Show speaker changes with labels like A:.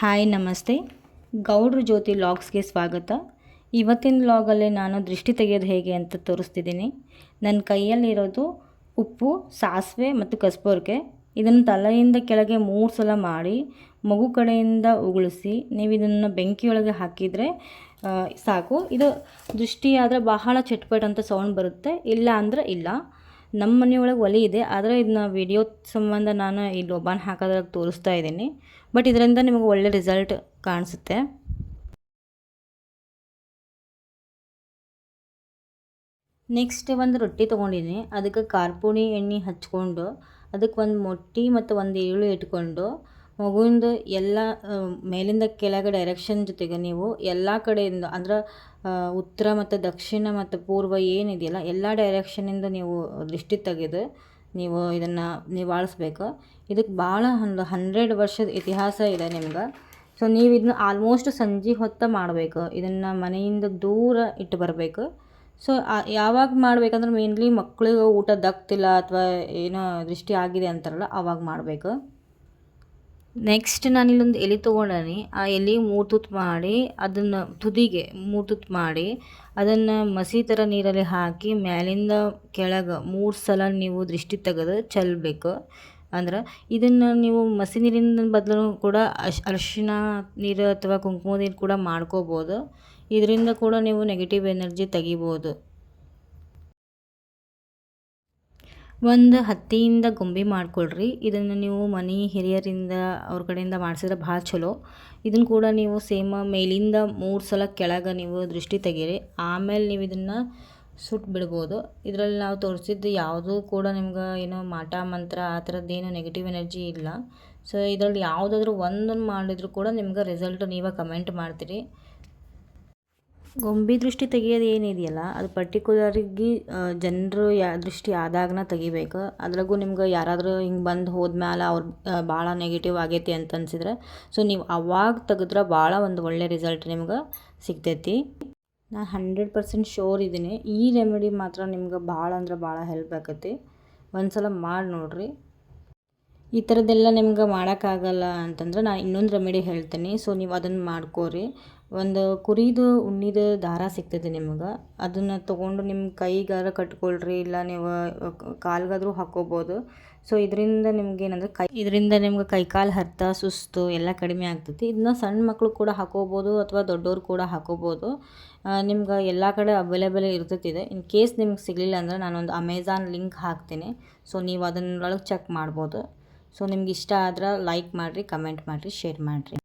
A: Hi, ನಮಸ್ತೆ. ಗೌಡ್ರ ಜ್ಯೋತಿ ಲಾಗ್ಸ್ಗೆ ಸ್ವಾಗತ. ಇವತ್ತಿನ ಲಾಗಲ್ಲೇ ನಾನು ದೃಷ್ಟಿ ತೆಗೆಯೋದು ಹೇಗೆ ಅಂತ ತೋರಿಸ್ತಿದ್ದೀನಿ. ನನ್ನ ಕೈಯಲ್ಲಿರೋದು ಉಪ್ಪು, ಸಾಸಿವೆ ಮತ್ತು ಕಸ್ಬರ್ಗೆ. ಇದನ್ನು ತಲೆಯಿಂದ ಕೆಳಗೆ ಮೂರು ಸಲ ಮಾಡಿ, ಮಗು ಕಡೆಯಿಂದ ಉಗುಳಿಸಿ, ನೀವು ಇದನ್ನು ಬೆಂಕಿಯೊಳಗೆ ಹಾಕಿದರೆ ಸಾಕು. ಇದು ದೃಷ್ಟಿಯಾದರೆ ಬಹಳ ಚಟ್ಪಟ್ ಅಂತ ಸೌಂಡ್ ಬರುತ್ತೆ. ಇಲ್ಲ ಅಂದರೆ ಇಲ್ಲ. ನಮ್ಮ ಮನೆಯೊಳಗೆ ಒಲೆ ಇದೆ, ಆದರೆ ಇದನ್ನ ವಿಡಿಯೋ ಸಂಬಂಧ ನಾನು ಈ ಲೋಬಾನ್ ಹಾಕೋದ್ರಾಗ ತೋರಿಸ್ತಾ ಇದ್ದೀನಿ. ಬಟ್ ಇದರಿಂದ ನಿಮಗೆ ಒಳ್ಳೆ ರಿಸಲ್ಟ್ ಕಾಣಿಸುತ್ತೆ. ನೆಕ್ಸ್ಟ್ ಒಂದು ರೊಟ್ಟಿ ತೊಗೊಂಡಿದ್ದೀನಿ. ಅದಕ್ಕೆ ಕಾರ್ಪುಣಿ ಎಣ್ಣೆ ಹಚ್ಕೊಂಡು, ಅದಕ್ಕೆ ಒಂದು ಮೊಟ್ಟಿ ಮತ್ತು ಒಂದು ಈರುಳ್ಳಿ ಇಟ್ಕೊಂಡು ಮಗುವಿಂದ ಎಲ್ಲ ಮೇಲಿಂದ ಕೆಳಗೆ ಡೈರೆಕ್ಷನ್ ಜೊತೆಗೆ ನೀವು ಎಲ್ಲ ಕಡೆಯಿಂದ ಅಂದ್ರೆ ಉತ್ತರ ಮತ್ತು ದಕ್ಷಿಣ ಮತ್ತು ಪೂರ್ವ ಏನಿದೆಯಲ್ಲ, ಎಲ್ಲ ಡೈರೆಕ್ಷನಿಂದ ನೀವು ದೃಷ್ಟಿ ತೆಗೆದು ನೀವು ಇದನ್ನು ನಿವಾಳಿಸ್ಬೇಕು. ಇದಕ್ಕೆ ಭಾಳ ಒಂದು ಹಂಡ್ರೆಡ್ ವರ್ಷದ ಇತಿಹಾಸ ಇದೆ ನಿಮ್ಗೆ. ಸೊ ನೀವು ಇದನ್ನ ಆಲ್ಮೋಸ್ಟ್ ಸಂಜೆ ಹೊತ್ತ ಮಾಡಬೇಕು. ಇದನ್ನು ಮನೆಯಿಂದ ದೂರ ಇಟ್ಟು ಬರಬೇಕು. ಸೊ ಯಾವಾಗ ಮಾಡಬೇಕಂದ್ರೆ ಮೇನ್ಲಿ ಮಕ್ಕಳಿಗೆ ಊಟ ದಕ್ತಿಲ್ಲ ಅಥವಾ ಏನೋ ದೃಷ್ಟಿ ಆಗಿದೆ ಅಂತಾರಲ್ಲ ಆವಾಗ ಮಾಡಬೇಕು. ನೆಕ್ಸ್ಟ್ ನಾನು ಇಲ್ಲೊಂದು ಎಲೆ ತೊಗೊಂಡಿ ಆ ಎಲೆ ಮೂರು ತುತ್ತು ಮಾಡಿ, ಅದನ್ನು ತುದಿಗೆ ಮೂರು ತುತ್ತು ಮಾಡಿ, ಅದನ್ನು ಮಸಿ ಥರ ನೀರಲ್ಲಿ ಹಾಕಿ ಮ್ಯಾಲಿಂದ ಕೆಳಗೆ ಮೂರು ಸಲ ನೀವು ದೃಷ್ಟಿ ತೆಗೆದು ಚೆಲ್ಲಬೇಕು ಅಂದ್ರೆ ಇದನ್ನು ನೀವು ಮಸಿ ನೀರಿನ ಬದಲು ಕೂಡ ಅಶ್ ಅರಿಶಿನ ನೀರು ಅಥವಾ ಕುಂಕುಮ ನೀರು ಕೂಡ ಮಾಡ್ಕೋಬೋದು. ಇದರಿಂದ ಕೂಡ ನೀವು ನೆಗೆಟಿವ್ ಎನರ್ಜಿ ತೆಗಿಬೋದು. ಒಂದು ಹತ್ತಿಯಿಂದ ಗೊಂಬೆ ಮಾಡ್ಕೊಳ್ರಿ. ಇದನ್ನು ನೀವು ಮನೆ ಹಿರಿಯರಿಂದ ಅವ್ರ ಕಡೆಯಿಂದ ಮಾಡಿಸಿದ್ರೆ ಭಾಳ ಚಲೋ. ಇದನ್ನು ಕೂಡ ನೀವು ಸೇಮ ಮೇಲಿಂದ ಮೂರು ಸಲ ಕೆಳಗೆ ನೀವು ದೃಷ್ಟಿ ತೆಗೀರಿ. ಆಮೇಲೆ ನೀವು ಇದನ್ನು ಸುಟ್ಟು ಬಿಡ್ಬೋದು. ಇದರಲ್ಲಿ ನಾವು ತೋರಿಸಿದ್ದು ಯಾವುದೂ ಕೂಡ ನಿಮ್ಗೆ ಏನೋ ಮಾಟ, ಮಂತ್ರ ಆ ಥರದ್ದೇನು ನೆಗೆಟಿವ್ ಎನರ್ಜಿ ಇಲ್ಲ. ಸೊ ಇದರಲ್ಲಿ ಯಾವುದಾದ್ರೂ ಒಂದನ್ನು ಮಾಡಿದರೂ ಕೂಡ ನಿಮ್ಗೆ ರಿಸಲ್ಟ್ ನೀವೇ ಕಮೆಂಟ್ ಮಾಡ್ತೀರಿ. ಗೊಂಬೆ ದೃಷ್ಟಿ ತೆಗಿಯೋದು ಏನಿದೆಯಲ್ಲ ಅದು ಪರ್ಟಿಕ್ಯುಲರ್ಗಿ ಜನರು ಯಾ, ದೃಷ್ಟಿ ಆದಾಗನ ತೆಗಿಬೇಕು. ಅದ್ರಾಗೂ ನಿಮ್ಗೆ ಯಾರಾದರೂ ಹಿಂಗೆ ಬಂದು ಹೋದ ಹೋದ್ಮೇಲೆ ಅವ್ರು ಭಾಳ ನೆಗೆಟಿವ್ ಆಗೈತಿ ಅಂತ ಅನ್ಸಿದ್ರೆ ಸೊ ನೀವು ಅವಾಗ ತೆಗೆದ್ರೆ ಭಾಳ ಒಂದು ಒಳ್ಳೆ ರಿಸಲ್ಟ್ ನಿಮ್ಗೆ ಸಿಗ್ತೈತಿ. ನಾನು ಹಂಡ್ರೆಡ್ ಪರ್ಸೆಂಟ್ ಶೋರ್ ಇದ್ದೀನಿ ಈ ರೆಮಿಡಿ ಮಾತ್ರ ನಿಮ್ಗೆ ಭಾಳ ಅಂದ್ರೆ ಭಾಳ ಹೆಲ್ಪ್ ಆಕೈತಿ. ಒಂದು ಸಲ ಮಾಡಿ ನೋಡಿರಿ. ಈ ಥರದ್ದೆಲ್ಲ ನಿಮ್ಗೆ ಮಾಡೋಕ್ಕಾಗಲ್ಲ ಅಂತಂದ್ರೆ ನಾನು ಇನ್ನೊಂದು ರೆಮಿಡಿ ಹೇಳ್ತೀನಿ. ಸೊ, ನೀವು ಅದನ್ನು ಮಾಡ್ಕೋರಿ. ಒಂದು ಕುರಿದು, ಉಣ್ಣಿದ ದಾರ ಸಿಗ್ತದೆ ನಿಮ್ಗೆ. ಅದನ್ನು ತೊಗೊಂಡು ನಿಮ್ಮ ಕೈಗಾರ ಕಟ್ಕೊಳ್ರಿ, ಇಲ್ಲ ನೀವು ಕಾಲ್ಗಾದರೂ ಹಾಕ್ಕೋಬೋದು. ಸೊ, ಇದರಿಂದ ನಿಮ್ಗೆ ಏನಂದ್ರೆ ಕೈ ಇದರಿಂದ ನಿಮ್ಗೆ ಕೈ ಕಾಲು ಹರಿತ, ಸುಸ್ತು ಎಲ್ಲ ಕಡಿಮೆ ಆಗ್ತೈತಿ ಇದನ್ನ ಸಣ್ಣ ಮಕ್ಕಳು ಕೂಡ ಹಾಕೋಬೋದು ಅಥವಾ ದೊಡ್ಡವರು ಕೂಡ ಹಾಕೋಬೋದು ನಿಮ್ಗೆ ಎಲ್ಲ ಕಡೆ ಅವೈಲೇಬಲ್ ಇರ್ತೈತಿದೆ ಇನ್ ಕೇಸ್ ನಿಮ್ಗೆ ಸಿಗಲಿಲ್ಲ ಅಂದ್ರೆ ನಾನೊಂದು ಅಮೆಝಾನ್ ಲಿಂಕ್ ಹಾಕ್ತೀನಿ. ಸೊ, ನೀವು ಅದನ್ನೊಳಗೆ ಚೆಕ್ ಮಾಡ್ಬೋದು. ಸೊ ನಿಮ್ಗೆ ಇಷ್ಟ ಆದ್ರೆ ಲೈಕ್ ಮಾಡಿರಿ ಕಮೆಂಟ್ ಮಾಡಿರಿ ಶೇರ್ ಮಾಡಿರಿ.